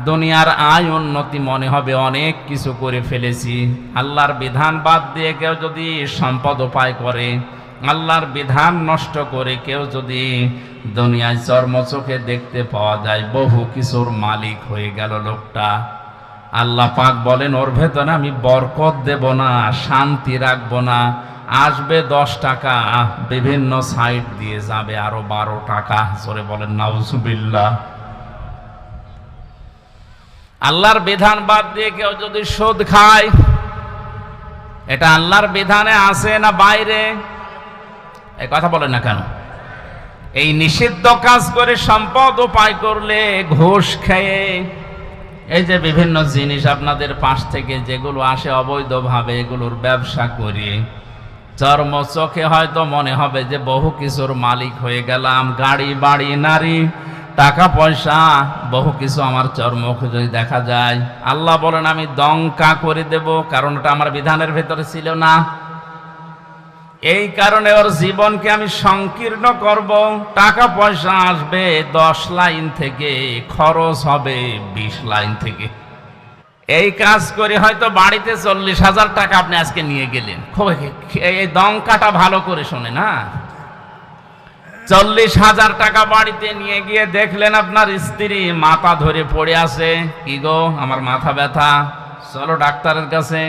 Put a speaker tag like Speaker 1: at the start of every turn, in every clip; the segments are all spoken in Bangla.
Speaker 1: দুনিয়ার আয় উন্নতি মনে হবে, অনেক কিছু করে ফেলেছি। আল্লাহর বিধান বাদ দিয়ে কেউ যদি সম্পদ উপায় করে, আল্লাহর বিধান নষ্ট করে কেউ যদি দুনিয়ায় চর্ম চোখে দেখতে পাওয়া যায়, বহু কিছুর মালিক হয়ে গেল লোকটা। আল্লাহ পাক বলেন, ওর ভেতরে আমি বরকত দেব না, শান্তি রাখব না। আসবে দশ টাকা বিভিন্ন সাইট দিয়ে যাবে আরও বারো টাকা। জোরে বলেন, নাউজুবিল্লাহ। আল্লাহর বিধান বাদ দিয়ে কেউ যদি সুদ খায়, এটা আল্লাহর বিধানে আছে না বাইরে? এই কথা বলেন না কেন? এই নিষিদ্ধ কাজ করে সম্পদ উপায় করলে ঘুষ খেয়ে, এই যে বিভিন্ন জিনিস আপনাদের পাশ থেকে যেগুলো আসে অবৈধভাবে, এগুলোর ব্যবসা করি, চর্ম চোখে হয়তো মনে হবে যে বহু কিছুর মালিক হয়ে গেলাম, গাড়ি, বাড়ি, নারী টাকা পয়সা বহু কিছু আমার চর্মকে যদি দেখা যায়, আল্লাহ বলেন, আমি দঙ্কা করে দেব কারণ ওটা আমার বিধানের ভেতরে ছিল না। এই কারণে ওর জীবনকে আমি সংকীর্ণ করব। টাকা পয়সা আসবে, দশ লাইন থেকে, খরচ হবে বিশ লাইন থেকে। এই কাজ করে হয়তো বাড়িতে চল্লিশ হাজার টাকা আপনি আজকে নিয়ে গেলেন। খুব এই দঙ্কাটা ভালো করে শোনে না চল্লিশ হাজার টাকা বাড়িতে নিয়ে গিয়ে দেখলেন আপনার স্ত্রী মাথা ধরে পড়ে আছে। কি গো, আমার মাথা ব্যথা। চলো ডাক্তারের কাছে।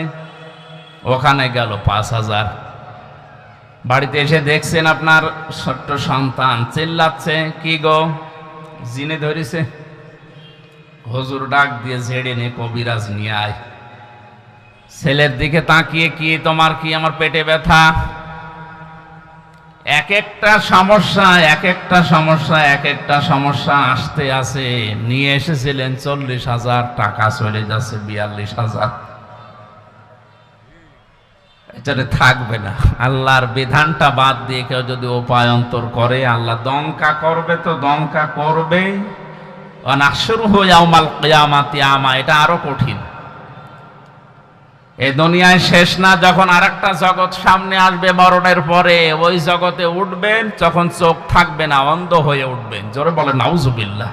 Speaker 1: ওখানে গেল পাঁচ হাজার। বাড়িতে এসে দেখছেন আপনার ছোট্ট সন্তান চিল্লাচ্ছে। কি গো, জিনে ধরেছে। হজুর ডাক দিয়ে ঝেড়ে নে, কবিরাজ নিয়ে আয়। ছেলের দিকে তাকিয়ে কি, তোমার কি আমার পেটে ব্যথা? এক একটা সমস্যা এক একটা সমস্যা এক একটা সমস্যা আসতে আসে। নিয়ে এসেছিলেন চল্লিশ হাজার, টাকা চলে যাচ্ছে বিয়াল্লিশ হাজার। এটাতে থাকবে না। আল্লাহর বিধানটা বাদ দিয়ে কেউ যদি উপায়ন্তর করে, আল্লাহ দঙ্কা করবে তো দঙ্কা করবে অনাশুর হয়ে আমাল কেয়ামাতি আমা, এটা আরও কঠিন। এই দুনিয়ায় শেষ না, যখন আর একটা জগৎ সামনে আসবে মরণের পরে, ওই জগতে উঠবেন, যখন চোখ থাকবে না, অন্ধ হয়ে উঠবেন। জোরে বলে নাউজুবিল্লাহ।